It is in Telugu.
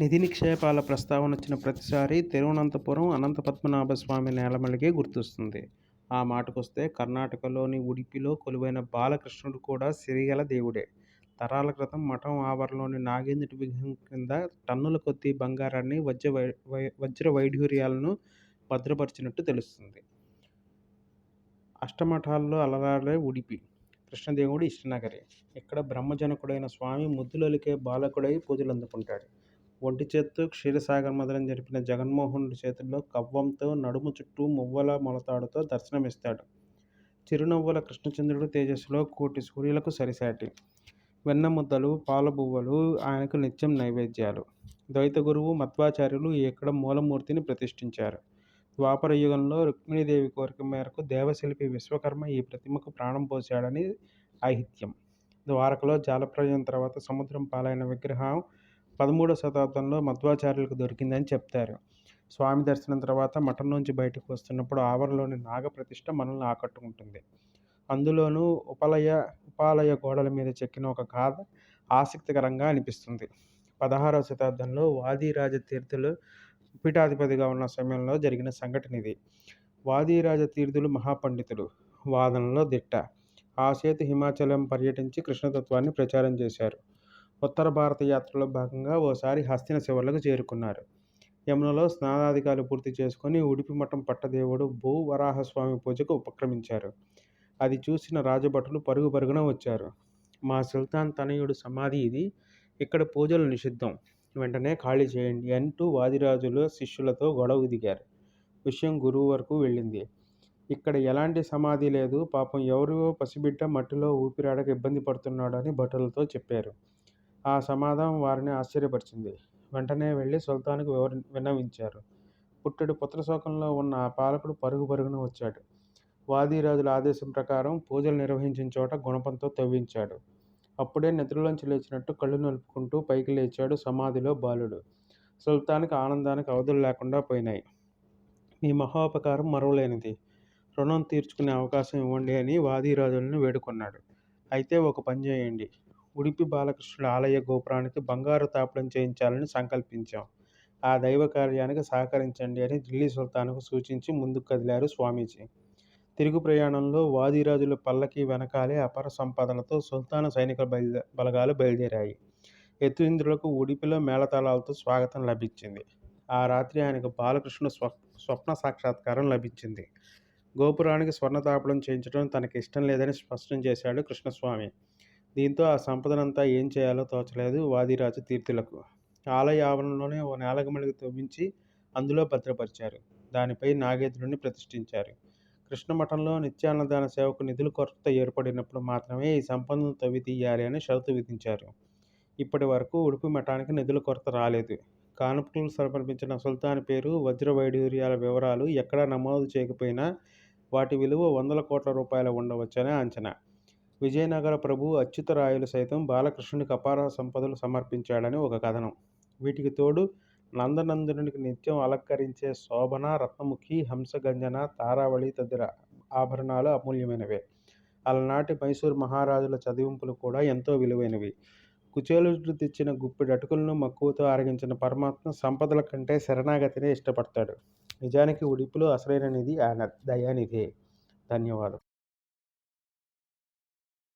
నిధి నిక్షేపాల ప్రస్తావన వచ్చిన ప్రతిసారి తిరువనంతపురం అనంత పద్మనాభ స్వామి నేలమలిగే గుర్తొస్తుంది. ఆ మాటకొస్తే కర్ణాటకలోని ఉడిపిలో కొలువైన బాలకృష్ణుడు కూడా సిరిగల దేవుడే. తరాల క్రితం మఠం ఆవరణలోని నాగేంద్రుడి విగ్రహం కింద టన్నుల కొద్దీ బంగారాన్ని వజ్ర వై వజ్ర వైఢూర్యాలను భద్రపరిచినట్టు తెలుస్తుంది. అష్టమఠాల్లో అలరాలే ఉడిపి. కృష్ణదేవుడు ఇష్టనగరి. ఇక్కడ బ్రహ్మజనకుడైన స్వామి ముద్దులొలికే బాలకుడై పూజలు అందుకుంటాడు ఒంటి చేత్తో క్షీరసాగర్ మదనం జరిపిన జగన్మోహనుడి చేతుల్లో కవ్వంతో నడుము చుట్టూ మువ్వల మొలతాడుతో దర్శనమిస్తాడు. చిరునవ్వుల కృష్ణచంద్రుడు తేజస్సులో కోటి సూర్యులకు సరిసాటి. వెన్న ముద్దలు పాలబువ్వలు ఆయనకు నిత్యం నైవేద్యాలు. ద్వైత గురువు మధ్వాచార్యులు ఇక్కడ మూలమూర్తిని ప్రతిష్ఠించారు. ద్వాపర యుగంలో రుక్మిణీదేవి కోరిక మేరకు దేవశిల్పి విశ్వకర్మ ఈ ప్రతిమకు ప్రాణం పోశాడని ఐహిత్యం. ద్వారకలో జాలప్రలయం తర్వాత సముద్రం పాలైన విగ్రహం పదమూడో శతాబ్దంలో మధ్వాచార్యులకు దొరికిందని చెప్తారు. స్వామి దర్శనం తర్వాత మఠం నుంచి బయటకు వస్తున్నప్పుడు ఆవరణలోని నాగప్రతిష్ఠ మనల్ని ఆకట్టుకుంటుంది. అందులోనూ ఉపాలయ ఉపాలయ గోడల మీద చెక్కిన ఒక గాథ ఆసక్తికరంగా అనిపిస్తుంది. పదహారవ శతాబ్దంలో వాదిరాజ తీర్థులు పీఠాధిపతిగా ఉన్న సమయంలో జరిగిన సంఘటన ఇది. వాదిరాజ తీర్థులు మహాపండితులు. వాదనలో దిట్ట. ఆ సేతు హిమాచలం పర్యటించి కృష్ణతత్వాన్ని ప్రచారం చేశారు. ఉత్తర భారత యాత్రలో భాగంగా ఓసారి హస్తిన శివర్లకు చేరుకున్నారు. యమునలో స్నానాధికారులు పూర్తి చేసుకుని ఉడిపి మఠం పట్టదేవుడు భూ వరాహస్వామి పూజకు ఉపక్రమించారు. అది చూసిన రాజభటులు పరుగు పరుగున వచ్చారు. మా సుల్తాన్ తనయుడు సమాధి ఇది. ఇక్కడ పూజలు నిషిద్ధం. వెంటనే ఖాళీ చేయండి అంటూ వాదిరాజులు శిష్యులతో గొడవ దిగారు. విషయం గురువు వరకు వెళ్ళింది. ఇక్కడ ఎలాంటి సమాధి లేదు. పాపం ఎవరో పసిబిడ్డ మట్టిలో ఊపిరాడక ఇబ్బంది పడుతున్నాడు అని భటులతో చెప్పారు. ఆ సమాధానం వారిని ఆశ్చర్యపరిచింది. వెంటనే వెళ్ళి సుల్తాన్కు వివరి విన్నవించారు. పుట్టెడు పుత్రశోకంలో ఉన్న ఆ పాలకుడు పరుగు పరుగున వచ్చాడు. వాదిరాజుల ఆదేశం ప్రకారం పూజలు నిర్వహించిన చోట గుణపంతో తవ్వించాడు. అప్పుడే నిద్రలోంచి లేచినట్టు కళ్ళు నలుపుకుంటూ పైకి లేచాడు సమాధిలో బాలుడు. సుల్తాన్కి ఆనందానికి అవధులు లేకుండా పోయినాయి. మీ మహోపకారం మరవలేనిది. రుణం తీర్చుకునే అవకాశం ఇవ్వండి అని వాదీరాజులను వేడుకున్నాడు. అయితే ఒక పని చేయండి. ఉడిపి బాలకృష్ణుడు ఆలయ గోపురానికి బంగారు తాపడం చేయించాలని సంకల్పించాం. ఆ దైవ కార్యానికి సహకరించండి అని ఢిల్లీ సుల్తాన్కు సూచించి ముందుకు కదిలారు స్వామీజీ. తిరుగు ప్రయాణంలో వాదిరాజుల పల్లకి వెనకాలే అపర సంపాదనతో సుల్తాను సైనిక బయలుదే బలగాలు బయలుదేరాయి. యతీంద్రులకు ఉడిపిలో మేళతాళాలతో స్వాగతం లభించింది. ఆ రాత్రి ఆయనకు బాలకృష్ణ స్వ స్వప్న సాక్షాత్కారం లభించింది. గోపురానికి స్వర్ణ తాపడం చేయించడం తనకి ఇష్టం లేదని స్పష్టం చేశాడు కృష్ణస్వామి. దీంతో ఆ సంపదనంతా ఏం చేయాలో తోచలేదు వాదిరాజు తీర్థులకు. ఆలయ ఆవరణలోనే ఓ నేలగమలికి తవ్వించి అందులో భద్రపరిచారు. దానిపై నాగేంద్రుడిని ప్రతిష్ఠించారు. కృష్ణమఠంలో నిత్యాన్నదాన సేవకు నిధుల కొరత ఏర్పడినప్పుడు మాత్రమే ఈ సంపదను తవ్వి తీయాలి అని షరతు విధించారు. ఇప్పటి వరకు ఉడుపు మఠానికి నిధుల కొరత రాలేదు. కానుకలు సమర్పించిన సుల్తాన్ పేరు వజ్ర వైడూర్యాల వివరాలు ఎక్కడా నమోదు చేయకపోయినా వాటి విలువ వందల కోట్ల రూపాయలు ఉండవచ్చనే అంచనా. విజయనగర ప్రభు అచ్యుతరాయలు సైతం బాలకృష్ణునికి అపార సంపదలు సమర్పించాడని ఒక కథనం. వీటికి తోడు నందనందనునికి నిత్యం అలంకరించే శోభన రత్నముఖి హంసగంజన తారావళి తదితర ఆభరణాలు అమూల్యమైనవే. అలనాటి మైసూర్ మహారాజుల చదివింపులు కూడా ఎంతో విలువైనవి. కుచేలుడు తెచ్చిన గుప్పెడు అటుకులను మక్కువతో ఆరగించిన పరమాత్మ సంపదల కంటే శరణాగతినే ఇష్టపడతాడు. నిజానికి ఉడిపిలో అసలైన నిధి ఆయన దయానిధే. ధన్యవాదం.